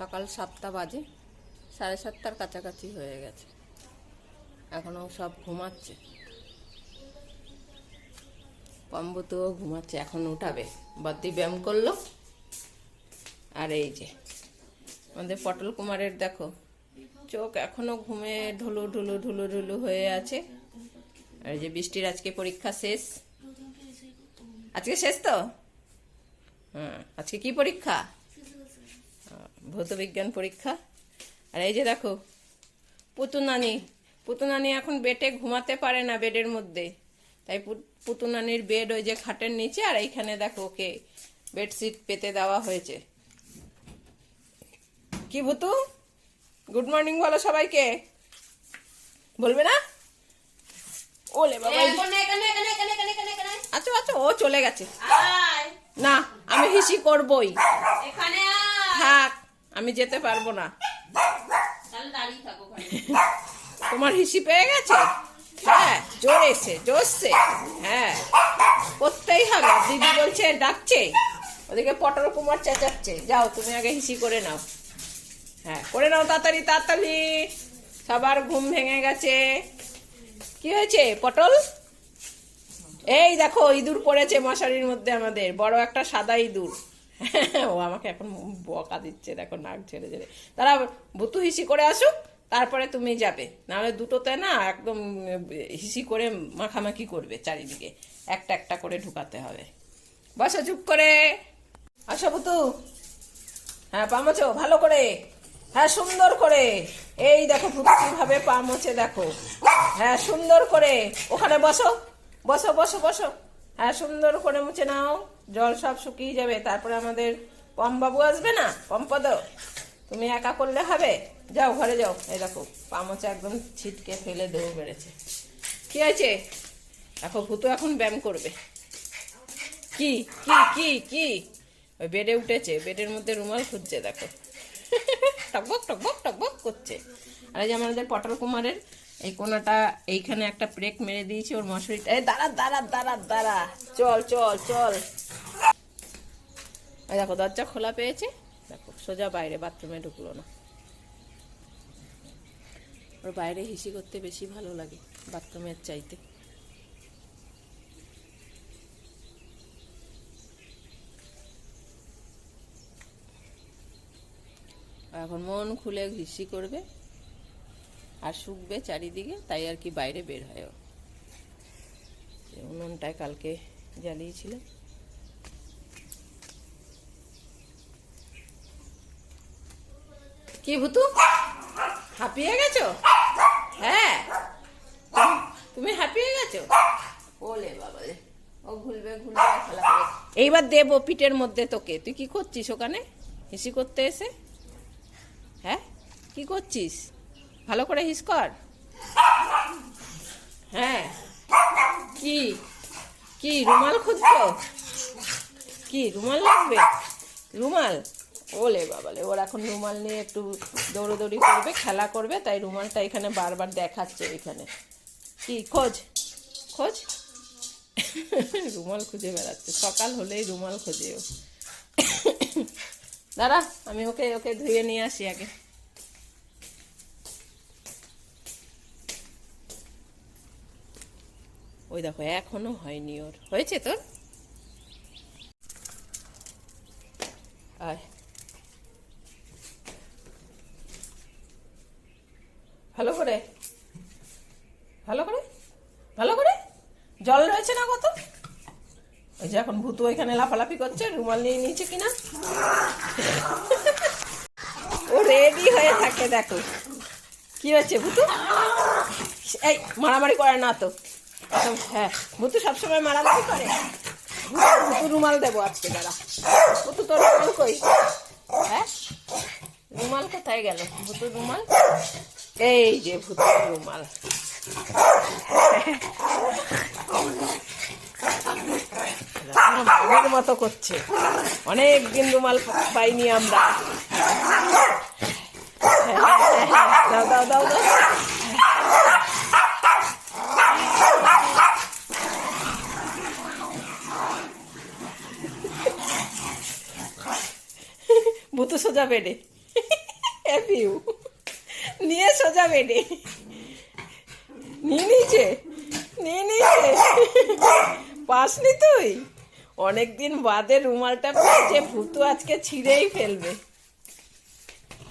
সকাল সাতটা বাজে, সাড়ে সাতটার কাছাকাছি হয়ে গেছে। এখনও সব ঘুমাচ্ছে। পম্বতুও ঘুমাচ্ছে, এখন উঠাবে। বাদ্দি ব্যায়াম করল। আর এই যে, আমাদের পটল কুমারের দেখো, চোখ এখনও ঘুমে ঢুলু ঢুলু ঢুলু ঢুলু হয়ে আছে। আর যে বৃষ্টির আজকে পরীক্ষা শেষ। আজকে শেষ তো? হ্যাঁ আজকে কি পরীক্ষা? ভৌত বিজ্ঞান পরীক্ষা। আর এই যে দেখো পুতুনানি পুতুনানি এখন বেডে ঘুমাতে পারে না বেডের মধ্যে। তাই পুতুনানির বেড ওই যে খাটের নিচে আর এইখানে দেখো ওকে বেডশিট পেতে দেওয়া হয়েছে। কি ভুতু? গুড মর্নিং বলো সবাইকে। বলবে না? ওলে বাবা আচ্ছা আচ্ছা ও চলে গেছে। না আমি হিসি করবই। থাক। আমি যেতে পারব না। তোমার হিসি পেয়ে গেছে? হ্যাঁ জোর জোরেছে জোরছে হ্যাঁ করতেই হবে। দিদি বলছে ডাকছে। ওদিকে পটল কুমার চেঁচাচ্ছে। যাও তুমি আগে হিসি করে নাও। হ্যাঁ করে নাও তাড়াতাড়ি তাড়াতাড়ি। সবার ঘুম ভেঙে গেছে। কি হয়েছে পটল? এই দেখো ইঁদুর পড়েছে মশারির মধ্যে আমাদের। বড় একটা সাদা ইঁদুর। ও আমাকে এখন বকা দিচ্ছে, দেখো নাক ঝেড়ে ঝেড়ে। তারা বুতু হিসি করে আসুক, তারপরে তুমি যাবে। নাহলে দুটোতে না একদম হিসি করে মাখামাখি করবে চারিদিকে। একটা একটা করে ঢুকাতে হবে। বসো চুপ করে। আসো বুতু হ্যাঁ পা মোছো, ভালো করে। হ্যাঁ সুন্দর করে। এই দেখো কীভাবে পা মোছে, দেখো। হ্যাঁ সুন্দর করে। ওখানে বসো। বসো বসো বসো। হ্যাঁ সুন্দর করে মুছে নাও। জল সব শুকিয়ে যাবে, তারপরে আমাদের পম্বাবু আসবে না? পম্পদ, তুমি একা করলে হবে? যাও, ঘরে যাও। এই দেখো পা মোছা একদম ছিটকে ফেলে দেবো বেড়েছে। কি আছে দেখো, ভুতু এখন ব্যায়াম করবে। কি কি কি কি? ওই বেডে উঠেছে, বেডের মধ্যে রুমাল খুঁজছে, দেখো। টকবক টকবক টকবক করছে। আর এই যে আমাদের পটল কুমারের এই কোনাটা এইখানে একটা ব্রেক মেরে দিয়েছি ওর মশারিটা এই দাঁড়া দাঁড়া দাঁড়া দাঁড়া। চল চল চল। এই দেখো, দরজা খোলা পেয়েছে। দেখো, সোজা বাইরে বাথরুমে ঢুকলো না। ওর বাইরে হিসি করতে বেশি ভালো লাগে বাথরুমের চাইতে। এখন মন খুলে ঘিসি করবে। আর শুকবে চারিদিকে, তাই আর কি বাইরে বের হয়। উনুনটায় কালকে জ্বালিয়েছিল কি ভুতু? হাঁপিয়ে গেছো? হ্যাঁ। তুমি- হাঁপিয়ে গেছো? ওলে বাবালে ও ঘুলবে আর খেলা এইবার দেবো পিঠের মধ্যে তোকে। তুই কি করছিস ওখানে? হিসি করতে এসে? হ্যাঁ? কি করছিস? ভালো করে হিস কর। হ্যাঁ। কি? কি, রুমাল খুঁজছো? কি, রুমাল লাগবে? রুমাল? ওলে বাবালে, ওর এখন রুমাল নিয়ে একটু দৌড়োদৌড়ি করবে, খেলা করবে, তাই রুমালটা এখানে বারবার দেখাচ্ছে এখানে। কি, খোঁজ? খোঁজ? রুমাল খুঁজে বেড়াচ্ছে। সকাল হলেই রুমাল খোঁজে ও দাঁড়া, আমি ওকে ওকে ধুয়ে নিয়ে আসি আগে। ওই দেখো, এখনও হয়নি ওর। হয়েছে তোর? আয়। ভালো করে। ভালো করে? ভালো করে? জল রয়েছে না কত? ওই যে এখন ভূতু ওইখানে লাফালাফি করছে, রুমাল নিয়ে নিয়েছে কিনা? ও রেডি হয়ে থাকে, দেখো। কি হয়েছে ভুতু? এই, মারামারি করে না তো। হ্যাঁ ভুতু সবসময় মারামারি করে। ভুতু- রুমাল দেবো আজকে, দাঁড়া। ভুতু তোর কই? হ্যাঁ? রুমাল কোথায় গেল? ভুতু রুমাল? এই যে ভুতু রুমাল। মতো করছে। অনেক দিন রুমাল পাইনি আমরা। দাও দাও দাও দাও। ভূত সোজা বেডে। এফিউ নিয়ে সোজা বেডে। নিয়ে নিয়েছে নিয়ে নিয়েছে পাসনি তুই? অনেকদিন বাদে রুমালটা পেয়েছে, ভুতু আজকে ছিঁড়েই ফেলবে।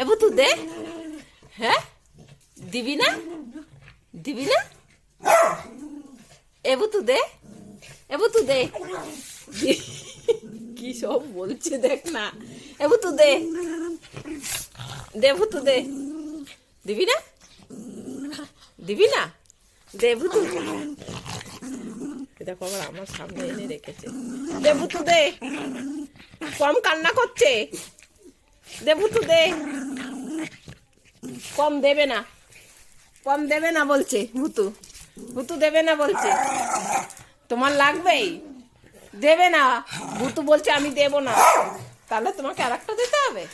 এ ভুতু, দে। হ্যাঁ? দিবি না? দিবি না? এ ভুতু, দে। এ ভুতু, দে। কি সব বলছে দেখ না। এ ভুতু দে দে ভুতু দে দিবি না দিবি না দে ভুতু এ দেখো আবার আমার সামনে এনে রেখেছে দে ভুতু দে কম কান্না করছে দে ভুতু দে কম দেবে না কম দেবে না বলছে ভুতু ভুতু দেবে না বলছে তোমার লাগবেই দেবে না ভুতু বলছে আমি দেব না তাহলে তোমাকে আর একটা দিতে হবে?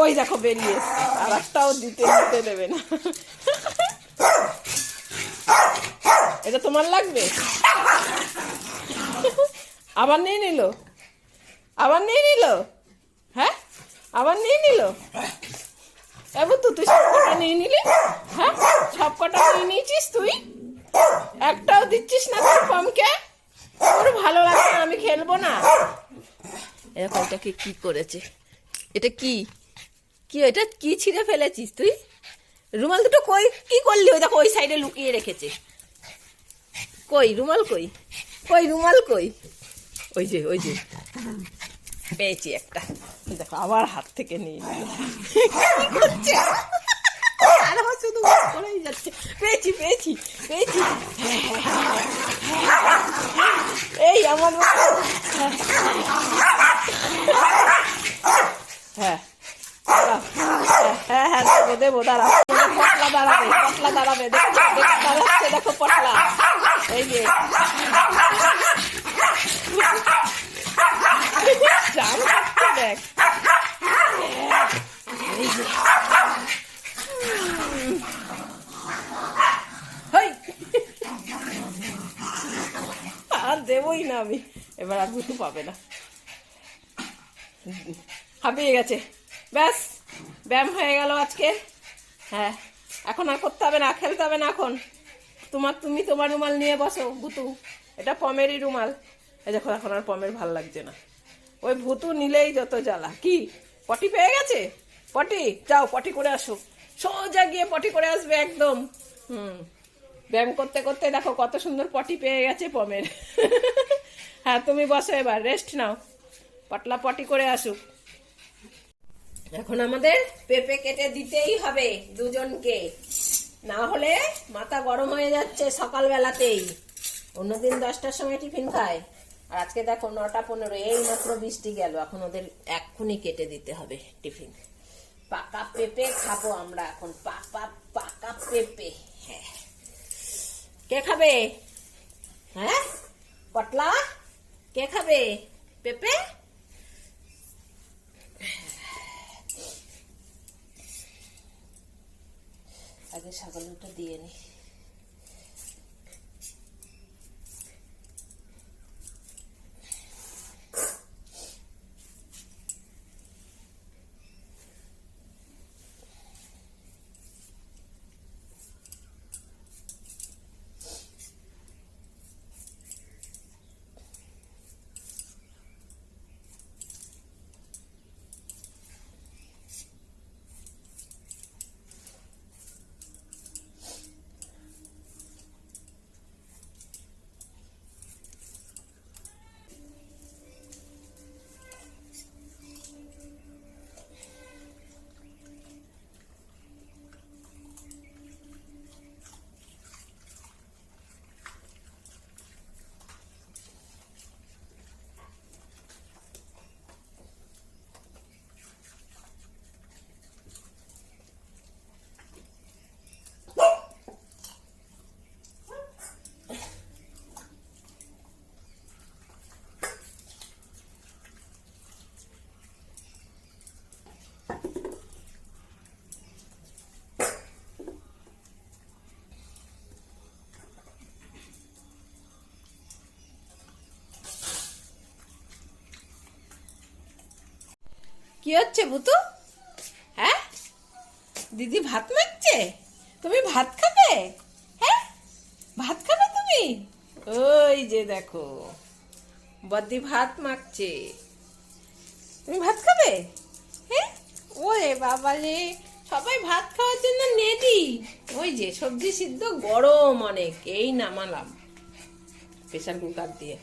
ওই দেখো বেরিয়ে আর একটাও দিতে দিতে দেবে না। এটা তোমার লাগবে? আবার নিয়ে নিল? আবার নিয়ে নিল? হ্যাঁ? আবার নিয়ে নিল? এবার তো তুই সব কটা নিয়ে নিলি? হ্যাঁ? সব কটা নিয়ে নিয়েছিস তুই? একটাও দিচ্ছিস না তোর পমকে? ওর ভালো লাগছে না, আমি খেলব না। এরকম এটাকে কি করেছে? এটা কি? কি এটা কি ছিঁড়ে ফেলেছিস তুই? রুমাল দুটো কই? কি করলি? ওই দেখো, ওই সাইডে লুকিয়ে রেখেছে। কই? রুমাল কই? কই, রুমাল কই? ওই যে ওই যে। পেয়েছি একটা। দেখো, আবার হাত থেকে নিয়ে আর আমার শুধু করেই যাচ্ছে। পেয়েছি পেয়েছি পেয়েছি। এই, আমার। হ্যাঁ। হ্যাঁ হ্যাঁ দেবো দাঁড়াবে দাঁড়াবে। দাঁড়াচ্ছে দেখো দেখ! আর দেবই না আমি। এবার আর ভুতু পাবে না। হাঁপিয়ে গেছে। ব্যাস, ব্যায়াম হয়ে গেল আজকে। হ্যাঁ এখন আর করতে হবে না, খেলতে হবে না এখন। তোমার, তুমি তোমার রুমাল নিয়ে বসো, ভুতু। এটা পমেরই রুমাল। এই দেখো, এখন আর পমের ভালো লাগছে না। ওই ভুতু নিলেই যত জ্বালা। কি? পটি পেয়ে গেছে? পটি? যাও, পটি করে আসো। সোজা গিয়ে পটি করে আসবে একদম। হুম। ব্যায়াম করতে করতে দেখো, কত সুন্দর পটি পেয়ে গেছে পমের। হ্যাঁ তুমি বসো এবার, রেস্ট নাও। পটলা পটি করে আসুক। এখন আমাদের পেঁপে কেটে দিতেই হবে দুজনকে। না হলে মাথা গরম হয়ে যাচ্ছে সকালবেলাতেই। অন্যদিন দশটার সময় টিফিন খায়। আর আজকে দেখো নটা পনেরো এই মাত্র বৃষ্টি গেল। এখন ওদের এক্ষুনি কেটে দিতে হবে টিফিন। পাকা পেঁপে খাব আমরা এখন। পাকা পাকা পেঁপে। হ্যাঁ। কে খাবে? হ্যাঁ? পটলা? কে খাবে? পেঁপে? আগে ছাগলটা দিয়ে নি। কি হচ্ছে ভুতু হ্যাঁ? দিদি ভাত মাখছে? তুমি ভাত খাবে? হ্যাঁ? ভাত খাবে তুমি? ওই যে দেখো বদ্দি ভাত মাখছে। তুমি ভাত খাবে? হ্যাঁ? ওরে বাবা রে, সবাই ভাত খাওয়ার জন্য নেডি ওই যে সবজি সিদ্ধ গরম অনেক, এই নামালাম প্রেশার কুকার দিয়ে।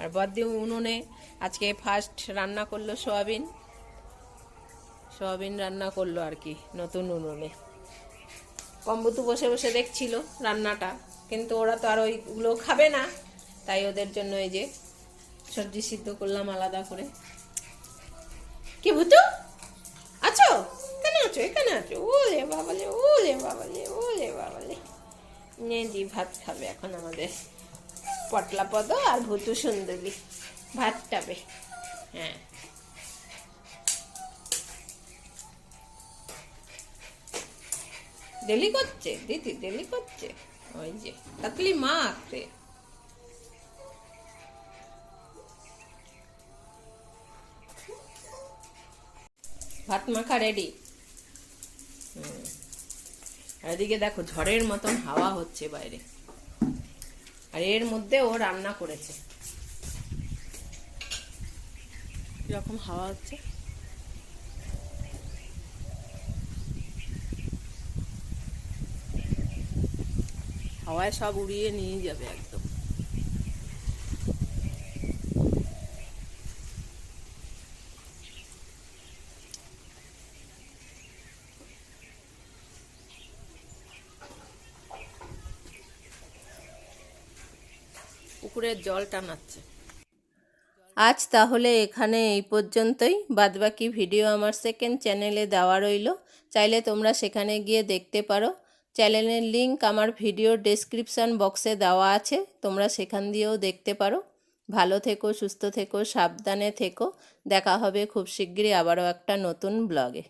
আর বদ্দি উনুনে আজকে ফার্স্ট রান্না করল সোয়াবিন। সোয়াবিন রান্না করল আর কি, নতুন উনুনে। কম্বুতু বসে বসে দেখছিল রান্নাটা, কিন্তু ওরা তো আর ওইগুলো খাবে না, তাই ওদের জন্য এই যে সবজি সিদ্ধ করলাম আলাদা করে। কি ভুতু? আছো? কেন আছো, এখানে আছো। ও রে বাবালে ও রে বাবালে ও রে বাবালে। নে দি ভাত খাবে এখন আমাদের পটলা পদ আর ভুতু সুন্দরী। ভাত খাবে। হ্যাঁ। ডেলি করছে, দিদি ডেলি করছে। ওই যে তাকলি মা রে ভাত মাখা রেডি এদিকে দেখো, ঝড়ের মতন হাওয়া হচ্ছে বাইরে। আর এর মধ্যে ও রান্না করেছে। কীরকম হাওয়া হচ্ছে? হাওয়ায় সব উড়িয়ে নিয়ে যাবে একদম। পুকুরের জল টানাচ্ছে। আজ তাহলে এখানে এই পর্যন্তই। বাদবাকি ভিডিও আমার সেকেন্ড চ্যানেলে দেওয়া রইল। চাইলে তোমরা সেখানে গিয়ে দেখতে পারো। চ্যানেলের লিংক আমার ভিডিও ডেসক্রিপশান বক্সে দেওয়া আছে, তোমরা সেখান দিয়েও দেখতে পারো। ভালো থেকো, সুস্থ থেকো, সাবধানে থেকো। দেখা হবে খুব শিগগিরই আবারও একটা নতুন ব্লগে।